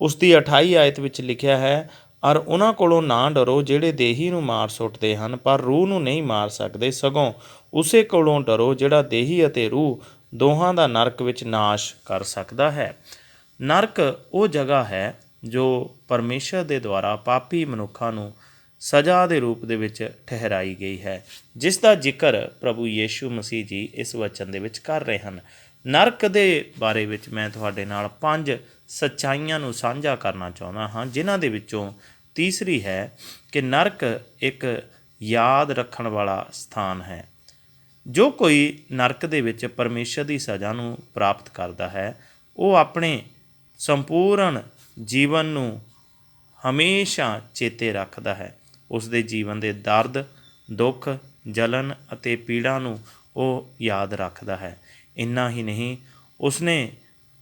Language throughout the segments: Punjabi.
ਉਸ ਦੀ 28 ਆਇਤ ਵਿੱਚ ਲਿਖਿਆ ਹੈ ਔਰ ਉਹਨਾਂ ਕੋਲੋਂ ਨਾ ਡਰੋ ਜਿਹੜੇ ਦੇਹੀ ਨੂੰ ਮਾਰ ਸੁੱਟਦੇ ਹਨ, ਪਰ ਰੂਹ ਨੂੰ ਨਹੀਂ ਮਾਰ ਸਕਦੇ ਸਗੋਂ ਉਸੇ ਕੋਲੋਂ ਡਰੋ ਜਿਹੜਾ ਦੇਹੀ ਅਤੇ ਰੂਹ ਦੋਹਾਂ ਦਾ ਨਰਕ ਵਿੱਚ ਨਾਸ਼ ਕਰ ਸਕਦਾ ਹੈ। ਨਰਕ ਉਹ ਜਗ੍ਹਾ ਹੈ ਜੋ ਪਰਮੇਸ਼ਰ ਦੇ ਦੁਆਰਾ ਪਾਪੀ ਮਨੁੱਖਾਂ ਨੂੰ ਸਜ਼ਾ ਦੇ ਰੂਪ ਦੇ ਵਿੱਚ ਠਹਿਰਾਈ ਗਈ ਹੈ, ਜਿਸ ਦਾ ਜ਼ਿਕਰ ਪ੍ਰਭੂ ਯੀਸ਼ੂ ਮਸੀਹ ਜੀ ਇਸ ਵਚਨ ਦੇ ਵਿੱਚ ਕਰ ਰਹੇ ਹਨ। ਨਰਕ ਦੇ ਬਾਰੇ ਵਿੱਚ ਮੈਂ ਤੁਹਾਡੇ ਨਾਲ ਪੰਜ ਸੱਚਾਈਆਂ ਨੂੰ ਸਾਂਝਾ ਕਰਨਾ ਚਾਹੁੰਦਾ ਹਾਂ, ਜਿਨ੍ਹਾਂ ਦੇ ਵਿੱਚੋਂ ਤੀਸਰੀ ਹੈ ਕਿ ਨਰਕ ਇੱਕ ਯਾਦ ਰੱਖਣ ਵਾਲਾ ਸਥਾਨ ਹੈ। ਜੋ ਕੋਈ ਨਰਕ ਦੇ ਵਿੱਚ ਪਰਮੇਸ਼ਰ ਦੀ ਸਜ਼ਾ ਨੂੰ ਪ੍ਰਾਪਤ ਕਰਦਾ ਹੈ, ਉਹ ਆਪਣੇ ਸੰਪੂਰਨ ਜੀਵਨ ਨੂੰ ਹਮੇਸ਼ਾ ਚੇਤੇ ਰੱਖਦਾ ਹੈ। ਉਸ ਦੇ ਜੀਵਨ ਦੇ ਦਰਦ, ਦੁੱਖ, ਜਲਨ ਅਤੇ ਪੀੜਾ ਨੂੰ ਉਹ ਯਾਦ ਰੱਖਦਾ ਹੈ। ਇੰਨਾ ਹੀ ਨਹੀਂ, ਉਸਨੇ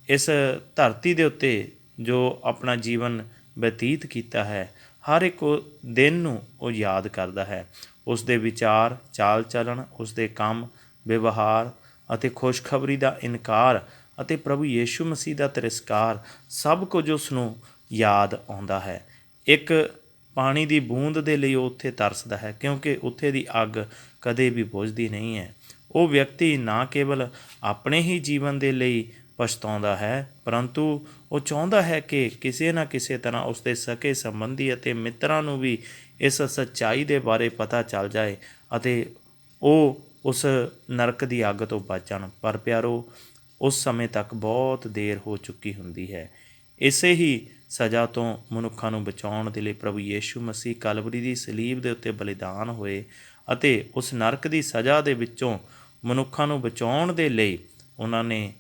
ਇਸ ਧਰਤੀ ਦੇ ਉੱਤੇ ਜੋ ਆਪਣਾ ਜੀਵਨ ਬਤੀਤ ਕੀਤਾ ਹੈ, ਹਰ ਇੱਕ ਦਿਨ ਨੂੰ ਉਹ ਯਾਦ ਕਰਦਾ ਹੈ। ਉਸ ਦੇ ਵਿਚਾਰ, ਚਾਲ ਚੱਲਣ, ਉਸ ਦੇ ਕੰਮ, ਵਿਵਹਾਰ ਅਤੇ ਖੁਸ਼ਖਬਰੀ ਦਾ ਇਨਕਾਰ ਅਤੇ ਪ੍ਰਭੂ ਯੀਸ਼ੂ ਮਸੀਹ ਦਾ ਤਿਰਸਕਾਰ, ਸਭ ਕੁਝ ਉਸ ਨੂੰ ਯਾਦ ਆਉਂਦਾ ਹੈ। ਇੱਕ ਪਾਣੀ ਦੀ ਬੂੰਦ ਦੇ ਲਈ ਉਹ ਉੱਥੇ ਤਰਸਦਾ ਹੈ, ਕਿਉਂਕਿ ਉੱਥੇ ਦੀ ਅੱਗ ਕਦੇ ਵੀ ਬੁਝਦੀ ਨਹੀਂ ਹੈ। ਉਹ ਵਿਅਕਤੀ ਨਾ ਕੇਵਲ ਆਪਣੇ ਹੀ ਜੀਵਨ ਦੇ ਲਈ ਪਛਤਾਉਂਦਾ ਹੈ, ਪਰੰਤੂ ਉਹ ਚਾਹੁੰਦਾ ਹੈ ਕਿ ਕਿਸੇ ਨਾ ਕਿਸੇ ਤਰ੍ਹਾਂ ਉਸ ਦੇ ਸਕੇ ਸੰਬੰਧੀ ਅਤੇ ਮਿੱਤਰਾਂ ਨੂੰ ਵੀ ਇਸ ਸੱਚਾਈ ਦੇ ਬਾਰੇ ਪਤਾ ਚੱਲ ਜਾਏ ਅਤੇ ਉਹ ਉਸ ਨਰਕ ਦੀ ਅੱਗ ਤੋਂ ਬਚਣ। ਪਰ ਪਿਆਰੋ, ਉਸ ਸਮੇਂ ਤੱਕ ਬਹੁਤ ਦੇਰ ਹੋ ਚੁੱਕੀ ਹੁੰਦੀ ਹੈ। ਇਸੇ ਹੀ ਸਜ਼ਾ ਤੋਂ ਮਨੁੱਖਾਂ ਨੂੰ ਬਚਾਉਣ ਦੇ ਲਈ ਪ੍ਰਭੂ ਯੀਸ਼ੂ ਮਸੀਹ ਕਲਵਰੀ ਦੀ ਸਲੀਬ ਦੇ ਉੱਤੇ ਬਲੀਦਾਨ ਹੋਏ ਅਤੇ ਉਸ ਨਰਕ ਦੀ ਸਜ਼ਾ ਦੇ ਵਿੱਚੋਂ ਮਨੁੱਖਾਂ ਨੂੰ ਬਚਾਉਣ ਦੇ ਲਈ ਉਹਨਾਂ ਨੇ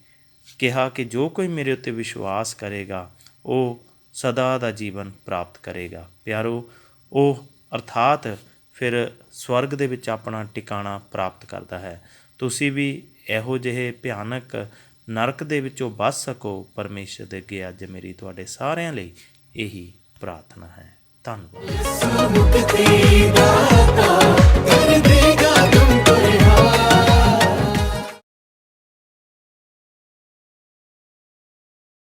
ਕਿਹਾ ਕਿ ਜੋ ਕੋਈ ਮੇਰੇ ਉੱਤੇ ਵਿਸ਼ਵਾਸ ਕਰੇਗਾ, ਉਹ ਸਦਾ ਦਾ ਜੀਵਨ ਪ੍ਰਾਪਤ ਕਰੇਗਾ। ਪਿਆਰੋ, ਉਹ ਅਰਥਾਤ ਫਿਰ ਸਵਰਗ ਦੇ ਵਿੱਚ ਆਪਣਾ ਟਿਕਾਣਾ ਪ੍ਰਾਪਤ ਕਰਦਾ ਹੈ। ਤੁਸੀਂ ਵੀ ਇਹੋ ਜਿਹੇ ਭਿਆਨਕ ਨਰਕ ਦੇ ਵਿੱਚੋਂ ਬਚ ਸਕੋ, ਪਰਮੇਸ਼ਰ ਦੇ ਅੱਗੇ ਅੱਜ ਮੇਰੀ ਤੁਹਾਡੇ ਸਾਰਿਆਂ ਲਈ ਇਹੀ ਪ੍ਰਾਰਥਨਾ ਹੈ। ਧੰਨਵਾਦ।